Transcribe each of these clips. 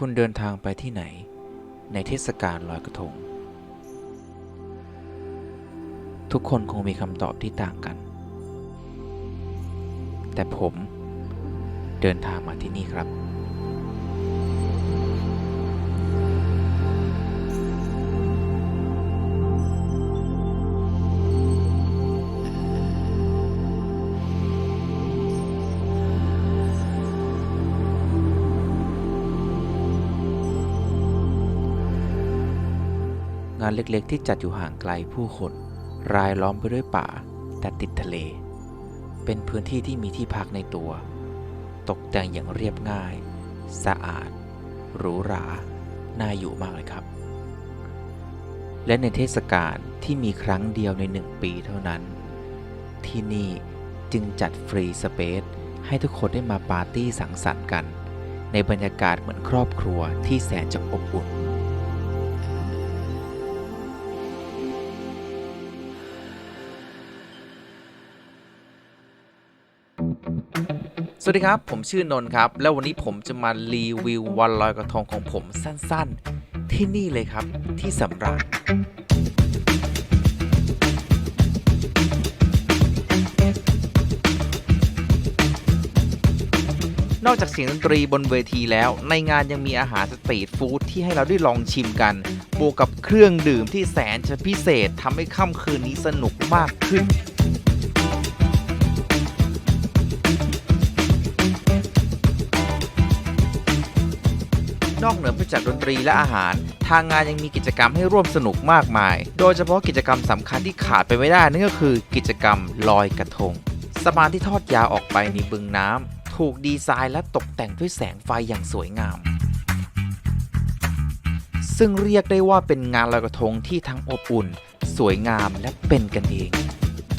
คุณเดินทางไปที่ไหน ในเทศกาลลอยกระทง ทุกคนคงมีคำตอบที่ต่างกัน แต่ผมเดินทางมาที่นี่ครับานเล็กๆ ที่จัดอยู่ห่างไกลผู้คน รายล้อมไปด้วยป่า แต่ติดทะเล เป็นพื้นที่ที่มีที่พักในตัว ตกแต่งอย่างเรียบง่าย สะอาด หรูหรา น่าอยู่มากเลยครับ และในเทศกาลที่มีครั้งเดียวในหนึ่งปีเท่านั้น ที่นี่จึงจัดฟรีสเปซให้ทุกคนได้มาปาร์ตี้สังสรรค์กัน ในบรรยากาศเหมือนครอบครัวที่แสนจะอบอุ่น สวัสดีครับ ผมชื่อนนท์ครับ แล้ววันนี้ผมจะมารีวิววันลอยกระทงของผมสั้นๆ ที่นี่เลยครับที่สำราญนอกจากเสียงดนตรีบนเวทีแล้ว ในงานยังมีอาหารสตรีทฟู้ดที่ให้เราได้ลองชิมกัน บวกกับเครื่องดื่มที่แสนจะพิเศษทำให้ค่ำคืนนี้สนุกมากขึ้น นอกเหนือไปจากดนตรีและอาหาร ทางงานยังมีกิจกรรมให้ร่วมสนุกมากมาย โดยเฉพาะกิจกรรมสำคัญที่ขาดไปไม่ได้นั่นก็คือกิจกรรมลอยกระทง สะพานที่ทอดยาวออกไปในบึงน้ำถูกดีไซน์และตกแต่งด้วยแสงไฟอย่างสวยงาม ซึ่งเรียกได้ว่าเป็นงานลอยกระทงที่ทั้งอบอุ่น สวยงามและเป็นกันเอง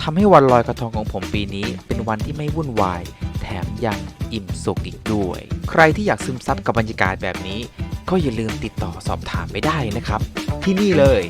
ทำให้วันลอยกระทงของผมปีนี้ เป็นวันที่ไม่วุ่นวาย แถมยังอิ่มสุขอีกด้วย ใครที่อยากซึมซับกับบรรยากาศแบบนี้ ก็อย่าลืมติดต่อสอบถามไปได้นะครับ ที่นี่เลย